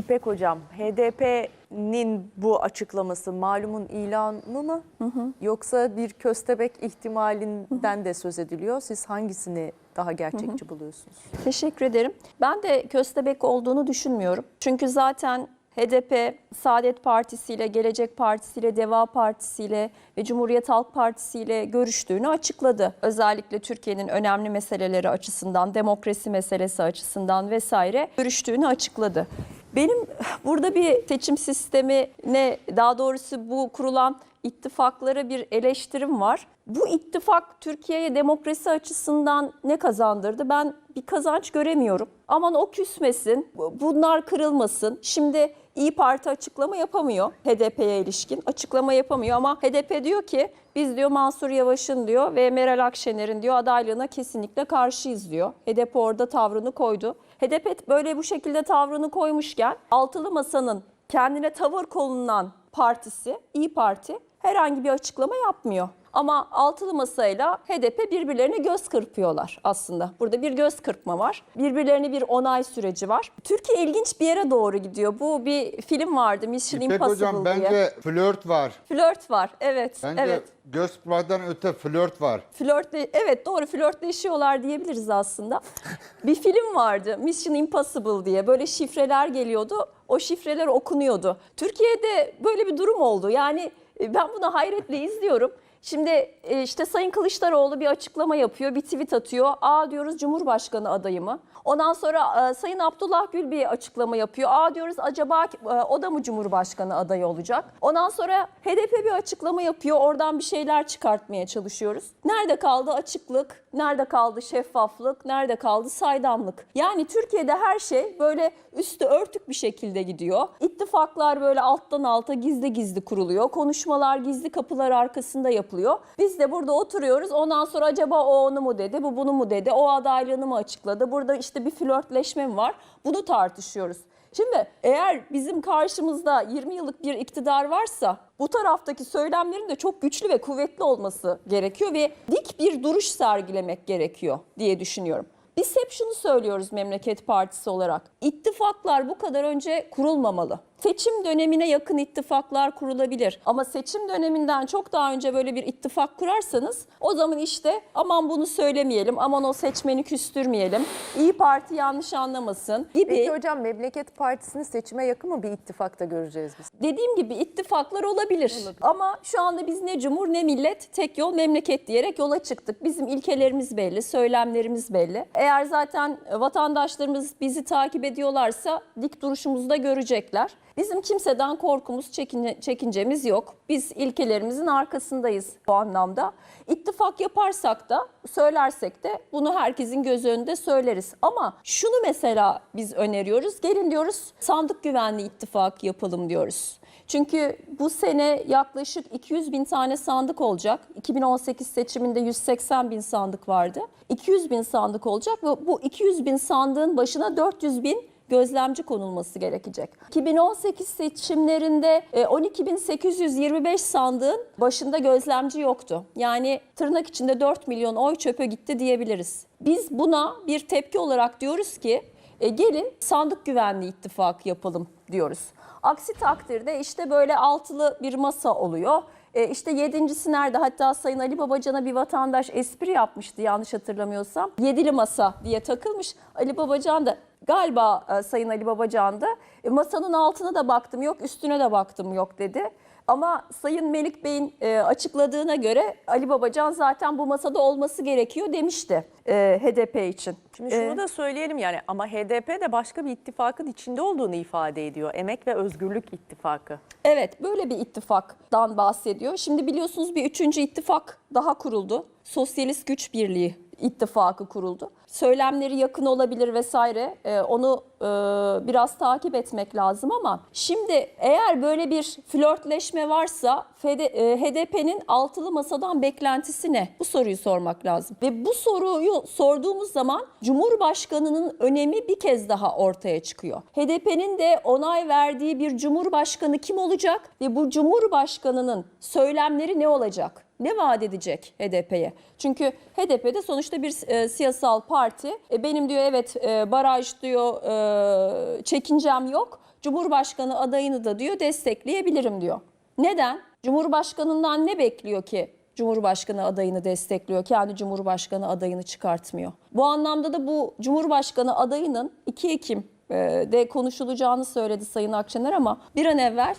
İpek Hocam, HDP'nin bu açıklaması malumun ilanı mı? Yoksa bir köstebek ihtimalinden de söz ediliyor. Siz hangisini daha gerçekçi buluyorsunuz? Teşekkür ederim. Ben de köstebek olduğunu düşünmüyorum. Çünkü zaten HDP, Saadet Partisi ile, Gelecek Partisi ile, Deva Partisi ile ve Cumhuriyet Halk Partisi ile görüştüğünü açıkladı. Özellikle Türkiye'nin önemli meseleleri açısından, demokrasi meselesi açısından vesaire görüştüğünü açıkladı. Benim burada bir seçim sistemine, daha doğrusu bu kurulan ittifaklara bir eleştirim var. Bu ittifak Türkiye'ye demokrasi açısından ne kazandırdı? Ben bir kazanç göremiyorum. Aman o küsmesin, bunlar kırılmasın. Şimdi İyi Parti açıklama yapamıyor HDP'ye ilişkin. Açıklama yapamıyor ama HDP diyor ki biz diyor Mansur Yavaş'ın diyor ve Meral Akşener'in diyor adaylığına kesinlikle karşıyız diyor. HDP orada tavrını koydu. HDP böyle bu şekilde tavrını koymuşken altılı masanın kendine tavır konulan partisi İyi Parti herhangi bir açıklama yapmıyor. Ama altılı masayla HDP birbirlerine göz kırpıyorlar aslında. Burada bir göz kırpma var. Birbirlerine bir onay süreci var. Türkiye ilginç bir yere doğru gidiyor. Bu bir film vardı Mission İpek Impossible hocam diye. bence flört var. Flört var. Evet. Bence evet. göz kırpmadan öte flört var. Flörtle evet doğru flörtleşiyorlar diyebiliriz aslında. bir film vardı Mission Impossible diye böyle şifreler geliyordu. O şifreler okunuyordu. Türkiye'de böyle bir durum oldu. Yani e, ben bunu hayretle izliyorum. Şimdi e, işte Sayın Kılıçdaroğlu bir açıklama yapıyor, bir tweet atıyor. Aa diyoruz Cumhurbaşkanı adayı mı? Ondan sonra e, Sayın Abdullah Gül bir açıklama yapıyor. Aa diyoruz acaba e, o da mı Cumhurbaşkanı adayı olacak? Ondan sonra HDP bir açıklama yapıyor. Oradan bir şeyler çıkartmaya çalışıyoruz. Nerede kaldı açıklık? Nerede kaldı şeffaflık? Nerede kaldı saydamlık? Yani Türkiye'de her şey böyle üstü örtük bir şekilde gidiyor. İttifaklar böyle alttan alta gizli gizli kuruluyor. Konuşmalar gizli kapılar arkasında yapılıyor. Biz de burada oturuyoruz. Ondan sonra acaba o onu mu dedi, bu bunu mu dedi, o adaylığını mı açıkladı? Burada işte bir flörtleşme mi var? Bunu tartışıyoruz. Şimdi eğer bizim karşımızda 20 yıllık bir iktidar varsa bu taraftaki söylemlerin de çok güçlü ve kuvvetli olması gerekiyor ve dik bir duruş sergilemek gerekiyor diye düşünüyorum. Biz hep şunu söylüyoruz Memleket Partisi olarak. İttifaklar bu kadar önce kurulmamalı. Seçim dönemine yakın ittifaklar kurulabilir. Ama seçim döneminden çok daha önce böyle bir ittifak kurarsanız o zaman işte aman bunu söylemeyelim, aman o seçmeni küstürmeyelim, İyi Parti yanlış anlamasın gibi. Peki hocam Memleket Partisi'ni seçime yakın mı bir ittifakta göreceğiz biz? Dediğim gibi ittifaklar olabilir. Ama şu anda biz ne cumhur ne millet tek yol memleket diyerek yola çıktık. Bizim ilkelerimiz belli, söylemlerimiz belli. Eğer zaten vatandaşlarımız bizi takip ediyorlarsa dik duruşumuzu da görecekler. Bizim kimseden korkumuz, çekince, çekincemiz yok. Biz ilkelerimizin arkasındayız bu anlamda. İttifak yaparsak da, söylersek de bunu herkesin göz önünde söyleriz. Ama şunu mesela biz öneriyoruz. Gelin diyoruz sandık güvenliği ittifakı yapalım diyoruz. Çünkü bu sene yaklaşık 200 bin tane sandık olacak. 2018 seçiminde 180 bin sandık vardı. 200 bin sandık olacak ve bu 200 bin sandığın başına 400 bin gözlemci konulması gerekecek. 2018 seçimlerinde e, 12.825 sandığın başında gözlemci yoktu. Yani tırnak içinde 4 milyon oy çöpe gitti diyebiliriz. Biz buna bir tepki olarak diyoruz ki e, gelin sandık güvenliği ittifakı yapalım diyoruz. Aksi takdirde işte böyle altılı bir masa oluyor. E işte yedincisi nerede? Hatta Sayın Ali Babacan'a bir vatandaş espri yapmıştı yanlış hatırlamıyorsam. Yedili masa diye takılmış. Ali Babacan da galiba e, Sayın Ali Babacan da e, masanın altına da baktım yok üstüne de baktım yok dedi. Ama Sayın Melik Bey'in e, açıkladığına göre Ali Babacan zaten bu masada olması gerekiyor demişti e, HDP için. Şimdi şunu E, da söyleyelim yani ama HDP de başka bir ittifakın içinde olduğunu ifade ediyor. Emek ve Özgürlük İttifakı. Evet böyle bir ittifaktan bahsediyor. Şimdi biliyorsunuz bir üçüncü ittifak daha kuruldu. Sosyalist Güç Birliği ittifakı kuruldu. Söylemleri yakın olabilir vesaire. Ee, onu e, biraz takip etmek lazım ama şimdi eğer böyle bir flörtleşme varsa e, HDP'nin altılı masadan beklentisi ne? Bu soruyu sormak lazım. Ve bu soruyu sorduğumuz zaman Cumhurbaşkanının önemi bir kez daha ortaya çıkıyor. HDP'nin de onay verdiği bir Cumhurbaşkanı kim olacak ve bu Cumhurbaşkanının söylemleri ne olacak? Ne vaat edecek HDP'ye? Çünkü HDP'de sonuçta bir e, siyasal parti. E, benim diyor evet e, baraj diyor e, çekincem yok. Cumhurbaşkanı adayını da diyor destekleyebilirim diyor. Neden? Cumhurbaşkanından ne bekliyor ki Cumhurbaşkanı adayını destekliyor. Kendi Cumhurbaşkanı adayını çıkartmıyor. Bu anlamda da bu Cumhurbaşkanı adayının 2 Ekim'de konuşulacağını söyledi Sayın Akşener ama bir an evvel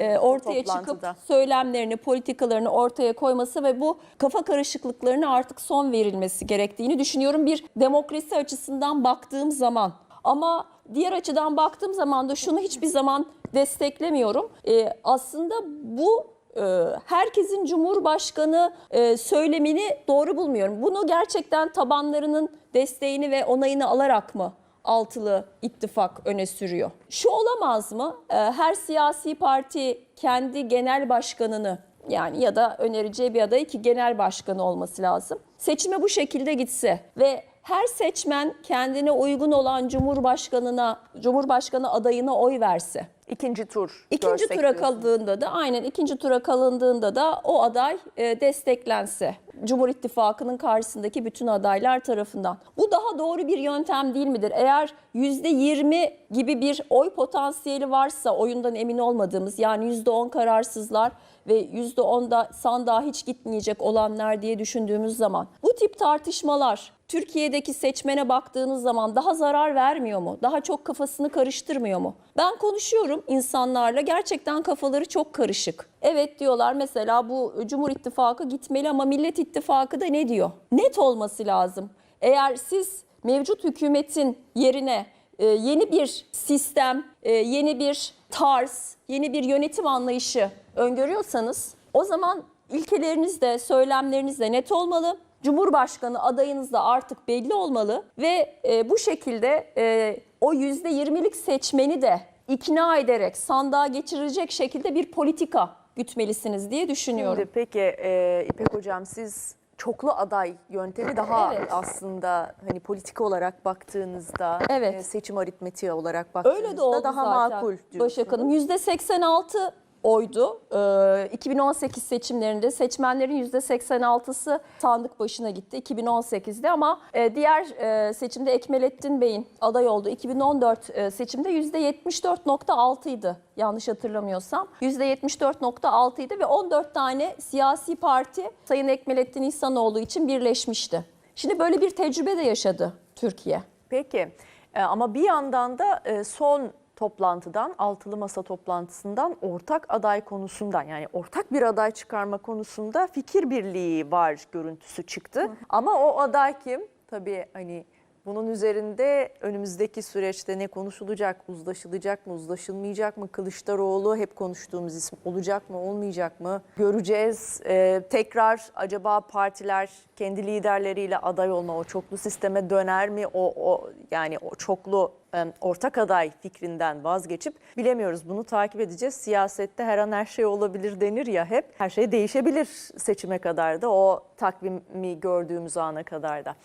e, ortaya çıkıp söylemlerini, politikalarını ortaya koyması ve bu kafa karışıklıklarına artık son verilmesi gerektiğini düşünüyorum bir demokrasi açısından baktığım zaman. Ama diğer açıdan baktığım zaman da şunu hiçbir zaman desteklemiyorum. Ee, aslında bu e, herkesin cumhurbaşkanı e, söylemini doğru bulmuyorum. Bunu gerçekten tabanlarının desteğini ve onayını alarak mı altılı ittifak öne sürüyor. Şu olamaz mı? Ee, Her siyasi parti kendi genel başkanını yani ya da önereceği bir aday ki genel başkanı olması lazım. Seçime bu şekilde gitse ve her seçmen kendine uygun olan cumhurbaşkanına, cumhurbaşkanı adayına oy verse. İkinci tur İkinci tura diyorsunuz. kaldığında da aynen ikinci tura kalındığında da o aday e, desteklense Cumhur İttifakı'nın karşısındaki bütün adaylar tarafından. Bu daha doğru bir yöntem değil midir? Eğer %20 gibi bir oy potansiyeli varsa oyundan emin olmadığımız yani %10 kararsızlar ve %10'da sandığa hiç gitmeyecek olanlar diye düşündüğümüz zaman bu tip tartışmalar Türkiye'deki seçmene baktığınız zaman daha zarar vermiyor mu? Daha çok kafasını karıştırmıyor mu? Ben konuşuyorum insanlarla gerçekten kafaları çok karışık. Evet diyorlar mesela bu Cumhur İttifakı gitmeli ama Millet İttifakı da ne diyor? Net olması lazım. Eğer siz mevcut hükümetin yerine e, yeni bir sistem, e, yeni bir tarz, yeni bir yönetim anlayışı öngörüyorsanız o zaman ilkeleriniz de söylemleriniz de net olmalı. Cumhurbaşkanı adayınız da artık belli olmalı ve e, bu şekilde e, o %20'lik seçmeni de ikna ederek sandığa geçirecek şekilde bir politika gütmelisiniz diye düşünüyorum. Şimdi peki e, İpek Hocam siz çoklu aday yöntemi daha Evet. aslında hani politika olarak baktığınızda Evet. e, seçim aritmetiği olarak baktığınızda Öyle de oldu daha zaten makul diyorsunuz. Başak Hanım. %86 oydu. Ee, 2018 seçimlerinde seçmenlerin %86'sı sandık başına gitti 2018'de ama e, diğer e, seçimde Ekmelettin Bey'in aday olduğu 2014 e, seçimde %74.6 idi yanlış hatırlamıyorsam. %74.6 idi ve 14 tane siyasi parti Sayın Ekmelettin İhsanoğlu için birleşmişti. Şimdi böyle bir tecrübe de yaşadı Türkiye. Peki e, ama bir yandan da son toplantıdan, altılı masa toplantısından ortak aday konusundan yani ortak bir aday çıkarma konusunda fikir birliği var görüntüsü çıktı. Ama o aday kim? Tabii hani bunun üzerinde önümüzdeki süreçte ne konuşulacak, uzlaşılacak mı, uzlaşılmayacak mı? Kılıçdaroğlu hep konuştuğumuz isim olacak mı, olmayacak mı? Göreceğiz. Ee, tekrar acaba partiler kendi liderleriyle aday olma, o çoklu sisteme döner mi? O, o yani o çoklu e, ortak aday fikrinden vazgeçip bilemiyoruz. Bunu takip edeceğiz. Siyasette her an her şey olabilir denir ya hep. Her şey değişebilir seçime kadar da o takvimi gördüğümüz ana kadar da.